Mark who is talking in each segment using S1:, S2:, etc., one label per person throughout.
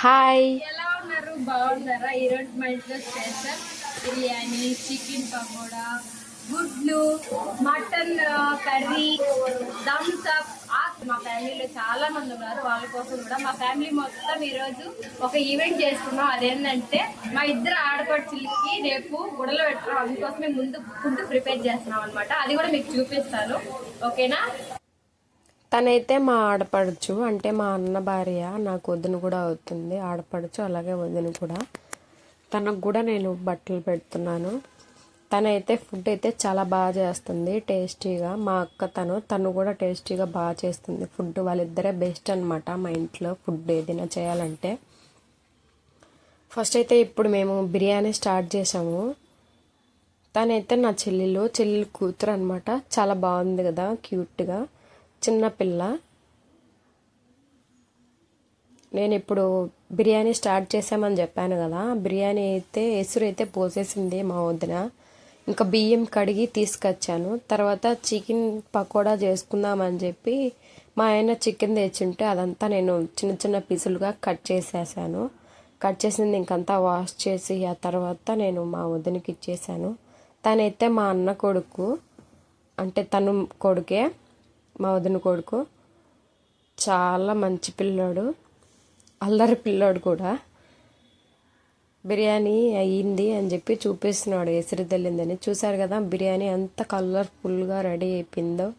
S1: Hi
S2: ఎలా ఉన్నారు? బాగున్నారా? ఈరోజు మా ఇంట్లో స్పెషల్ బిర్యానీ చికెన్ పకోడా గుడ్లు మటన్ కర్రీ థమ్స్ అప్ మా ఫ్యామిలీలో చాలా మంది ఉన్నారు. వాళ్ళ కోసం కూడా మా ఫ్యామిలీ మొత్తం ఈరోజు ఒక ఈవెంట్ చేసుకున్నాం. అదేంటంటే మా ఇద్దరు ఆడపడుచులకి రేపు గుడలు పెట్టడం. అందుకోసమే ముందు ఫుడ్ ప్రిపేర్ చేస్తున్నాం అనమాట అది కూడా మీకు చూపిస్తాను. ఓకేనా?
S1: తనైతే మా ఆడపడచ్చు అంటే మా అన్న భార్య నాకు వదిన కూడా అవుతుంది ఆడపడచ్చు అలాగే వదిన కూడా. తనకు కూడా నేను బట్టలు పెడుతున్నాను. తనైతే ఫుడ్ అయితే చాలా బాగా చేస్తుంది టేస్టీగా. మా అక్క తను తను కూడా టేస్టీగా బాగా చేస్తుంది ఫుడ్. వాళ్ళిద్దరే బెస్ట్ అనమాట మా ఇంట్లో ఫుడ్ ఏదైనా చేయాలంటే. ఫస్ట్ అయితే ఇప్పుడు మేము బిర్యానీ స్టార్ట్ చేసాము తనైతే నా చెల్లెలు చెల్లెలు కూతురు అనమాట చాలా బాగుంది కదా క్యూట్గా. చిన్నపిల్ల నేను ఇప్పుడు బిర్యానీ స్టార్ట్ చేసామని చెప్పాను కదా బిర్యానీ అయితే ఎసురు అయితే పోసేసింది మా వదిన. ఇంకా బియ్యం కడిగి తీసుకొచ్చాను. తర్వాత చికెన్ పకోడా చేసుకుందామని చెప్పి మా ఆయన చికెన్ తెచ్చింటే అదంతా నేను చిన్న చిన్న పీసులుగా కట్ చేసేసాను. కట్ చేసింది ఇంకంతా వాష్ చేసి ఆ తర్వాత నేను మా వదినకి ఇచ్చేసాను. తనైతే మా అన్న కొడుకు అంటే తను కొడుకే. మా వదిన కొడుకు. చాలా మంచి పిల్లోడు. అల్లరి పిల్లోడు కూడా. బిర్యానీ అయ్యింది అని చెప్పి చూపిస్తున్నాడు ఎసిరి తెల్లిందని చూశారు కదా బిర్యానీ ఎంత కలర్ఫుల్గా రెడీ అయిపోయిందో.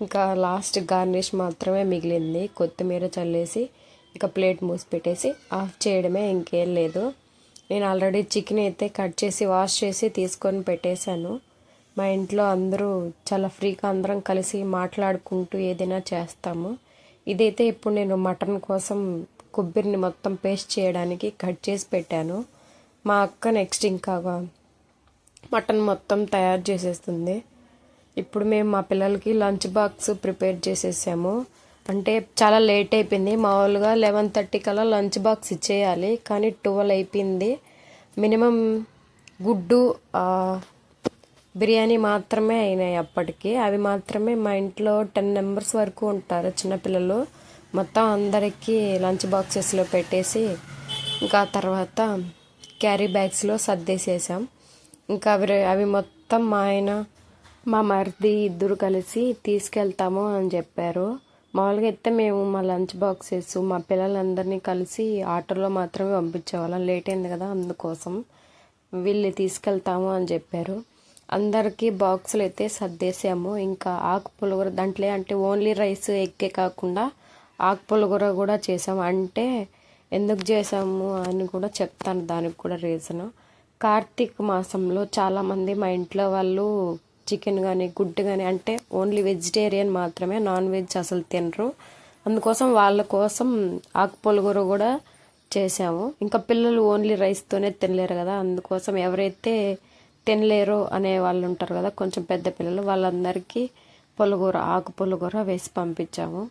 S1: ఇంకా లాస్ట్ గార్నిష్ మాత్రమే మిగిలింది. కొత్తిమీర చల్లేసి ఇక ప్లేట్ మూసి పెట్టేసి ఆఫ్ చేయడమే ఇంకేం లేదు. నేను ఆల్రెడీ చికెన్ అయితే కట్ చేసి వాష్ చేసి తీసుకొని పెట్టేశాను. మా ఇంట్లో అందరూ చాలా ఫ్రీగా అందరం కలిసి మాట్లాడుకుంటూ ఏదైనా చేస్తాము. ఇదైతే ఇప్పుడు నేను మటన్ కోసం కొబ్బరిని మొత్తం పేస్ట్ చేయడానికి కట్ చేసి పెట్టాను. మా అక్క నెక్స్ట్ ఇంకా మటన్ మొత్తం తయారు చేసేస్తుంది. ఇప్పుడు మేము మా పిల్లలకి లంచ్ బాక్స్ ప్రిపేర్ చేసేసాము. అంటే చాలా లేట్ అయిపోయింది. మామూలుగా లెవెన్ థర్టీ కల్లా లంచ్ బాక్స్ ఇచ్చేయాలి. కానీ ట్వెల్వ్ అయిపోయింది. మినిమం గుడ్డు బిర్యానీ మాత్రమే అయినాయి అప్పటికి. అవి మాత్రమే మా ఇంట్లో టెన్ మెంబర్స్ వరకు ఉంటారు చిన్నపిల్లలు. మొత్తం అందరికీ లంచ్ బాక్సెస్లో పెట్టేసి ఇంకా తర్వాత క్యారీ బ్యాగ్స్లో సర్దేసేసాం. ఇంకా అవి అవి మొత్తం మా ఆయన మా మరిది ఇద్దరు కలిసి తీసుకెళ్తాము అని చెప్పారు. మామూలుగా అయితే మేము మా లంచ్ బాక్సెస్ మా పిల్లలందరినీ కలిసి ఆటోలో మాత్రమే పంపించేవాళ్ళం. లేట్ అయింది కదా అందుకోసం. వీళ్ళు తీసుకెళ్తాము అని చెప్పారు. అందరికీ బాక్సులు అయితే సర్దేశాము ఇంకా ఆకు పులిగూర దాంట్లో అంటే ఓన్లీ రైస్ ఎక్కే కాకుండా ఆకు పులిగూర కూడా చేసాము. అంటే ఎందుకు చేసాము అని కూడా చెప్తాను. దానికి కూడా రీజను. కార్తీక మాసంలో చాలామంది మా ఇంట్లో వాళ్ళు చికెన్ కానీ గుడ్డు కానీ అంటే ఓన్లీ వెజిటేరియన్ మాత్రమే నాన్ వెజ్ అసలు తినరు. అందుకోసం వాళ్ళ కోసం ఆకు పులిగూర కూడా చేసాము. ఇంకా పిల్లలు ఓన్లీ రైస్తోనే తినలేరు కదా. అందుకోసం ఎవరైతే తినలేరు అనే వాళ్ళు ఉంటారు కదా కొంచెం పెద్ద పిల్లలు వాళ్ళందరికీ పులిగూర ఆకు పులిగూర వేసి పంపించాము.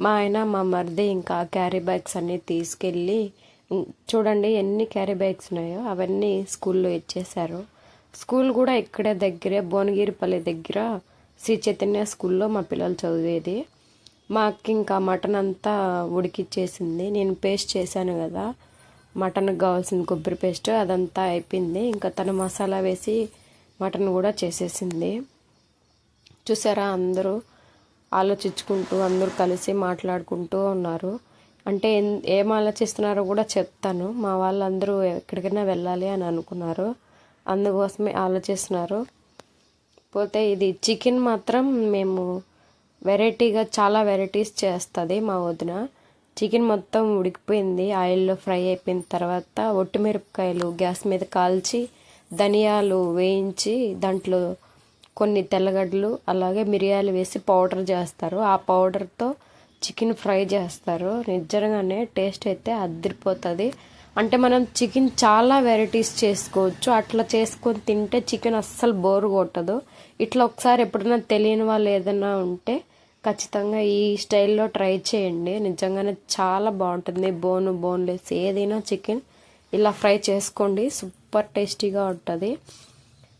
S1: మా ఆయన మా మరిది ఇంకా క్యారీ బ్యాగ్స్ అన్నీ తీసుకెళ్ళి చూడండి ఎన్ని క్యారీ బ్యాగ్స్ ఉన్నాయో అవన్నీ స్కూల్లో ఇచ్చేశారు. స్కూల్ కూడా ఇక్కడే దగ్గరే భువనగిరిపల్లి దగ్గర శ్రీ చైతన్య స్కూల్లో మా పిల్లలు చదివేది. మా అక్క ఇంకా మటన్ అంతా ఉడికిచ్చేసింది. నేను పేస్ట్ చేశాను కదా మటన్కి కావాల్సిన కొబ్బరి పేస్ట్ అదంతా అయిపోయింది. ఇంకా తను మసాలా వేసి మటన్ కూడా చేసేసింది. చూసారా? అందరూ ఆలోచించుకుంటూ అందరూ కలిసి మాట్లాడుకుంటూ ఉన్నారు. అంటే ఏం ఆలోచిస్తున్నారో కూడా చెప్తాను. మా వాళ్ళందరూ ఎక్కడికైనా వెళ్ళాలి అని అనుకున్నారు. అందుకోసమే ఆలోచిస్తున్నారు. పోతే ఇది చికెన్ మాత్రం మేము వెరైటీగా చాలా వెరైటీస్ చేస్తుంది మా వదిన. చికెన్ మొత్తం ఉడికిపోయింది. ఆయిల్లో ఫ్రై అయిపోయిన తర్వాత ఒట్టిమిరపకాయలు గ్యాస్ మీద కాల్చి ధనియాలు వేయించి దాంట్లో కొన్ని తెల్లగడ్డలు అలాగే మిరియాలు వేసి పౌడర్ చేస్తారు. ఆ పౌడర్తో చికెన్ ఫ్రై చేస్తారు. నిజంగానే టేస్ట్ అయితే అద్దరిపోతుంది అంటే మనం చికెన్ చాలా వెరైటీస్ చేసుకోవచ్చు. అట్లా చేసుకొని తింటే చికెన్ అస్సలు బోర్ కొట్టదు. ఇట్లా ఒకసారి ఎప్పుడైనా తెలియని వాళ్ళు ఏదైనా ఉంటే ఖచ్చితంగా ఈ స్టైల్లో ట్రై చేయండి. నిజంగానే చాలా బాగుంటుంది. బోను బోన్లెస్ ఏదైనా చికెన్ ఇలా ఫ్రై చేసుకోండి. సూపర్ టేస్టీగా ఉంటుంది.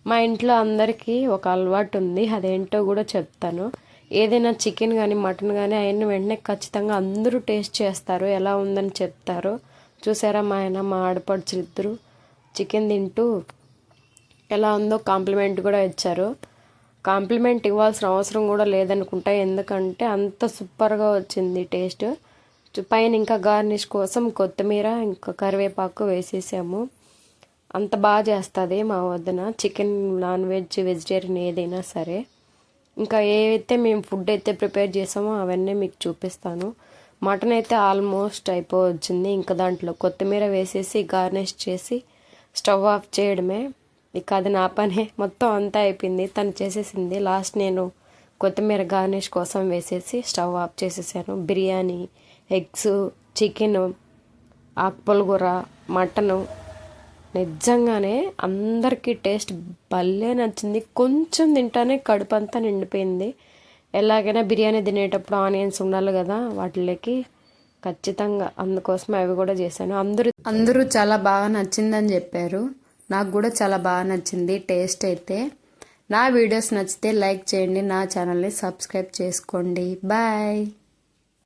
S1: మా ఇంట్లో అందరికీ ఒక అలవాటు ఉంది. అదేంటో కూడా చెప్తాను. ఏదైనా చికెన్ కానీ మటన్ కానీ అయిన వెంటనే ఖచ్చితంగా అందరూ టేస్ట్ చేస్తారు. ఎలా ఉందని చెప్తారు. చూసారా మా ఆయన మా ఆడపడుచులు ఇద్దరు చికెన్ తింటూ ఎలా ఉందో కాంప్లిమెంట్ కూడా ఇచ్చారు. కాంప్లిమెంట్ ఇవ్వాల్సిన అవసరం కూడా లేదనుకుంటా. ఎందుకంటే అంత సూపర్గా వచ్చింది టేస్ట్. పైన ఇంకా గార్నిష్ కోసం కొత్తిమీర ఇంకా కరివేపాకు వేసేసాము. అంత బాగా చేస్తుంది మా వద్దన చికెన్ నాన్ వెజ్ వెజిటేరియన్ ఏదైనా సరే. ఇంకా ఏవైతే మేము ఫుడ్ అయితే ప్రిపేర్ చేసామో అవన్నీ మీకు చూపిస్తాను. మటన్ అయితే ఆల్మోస్ట్ అయిపోవచ్చింది. ఇంకా దాంట్లో కొత్తిమీర వేసేసి గార్నిష్ చేసి స్టవ్ ఆఫ్ చేయడమే. ఇక అది నా పనే. మొత్తం అంతా అయిపోయింది. తను చేసేసింది లాస్ట్ నేను కొత్తిమీర గార్నిష్ కోసం వేసేసి స్టవ్ ఆఫ్ చేసేసాను. బిర్యానీ ఎగ్స్ చికెన్ ఆకుపొలగూర మటను. నిజంగానే అందరికీ టేస్ట్ భలే నచ్చింది. కొంచెం తింటానే కడుపు అంతా నిండిపోయింది. ఎలాగైనా బిర్యానీ తినేటప్పుడు ఆనియన్స్ ఉండాలి కదా వాటిలోకి. ఖచ్చితంగా అందుకోసం అవి కూడా చేశాను. అందరూ అందరూ చాలా బాగా నచ్చిందని చెప్పారు. నాకు కూడా చాలా బాగా నచ్చింది టేస్ట్ అయితే. నా వీడియోస్ నచ్చితే లైక్ చేయండి నా ఛానల్ని సబ్స్క్రైబ్ చేసుకోండి. బాయ్.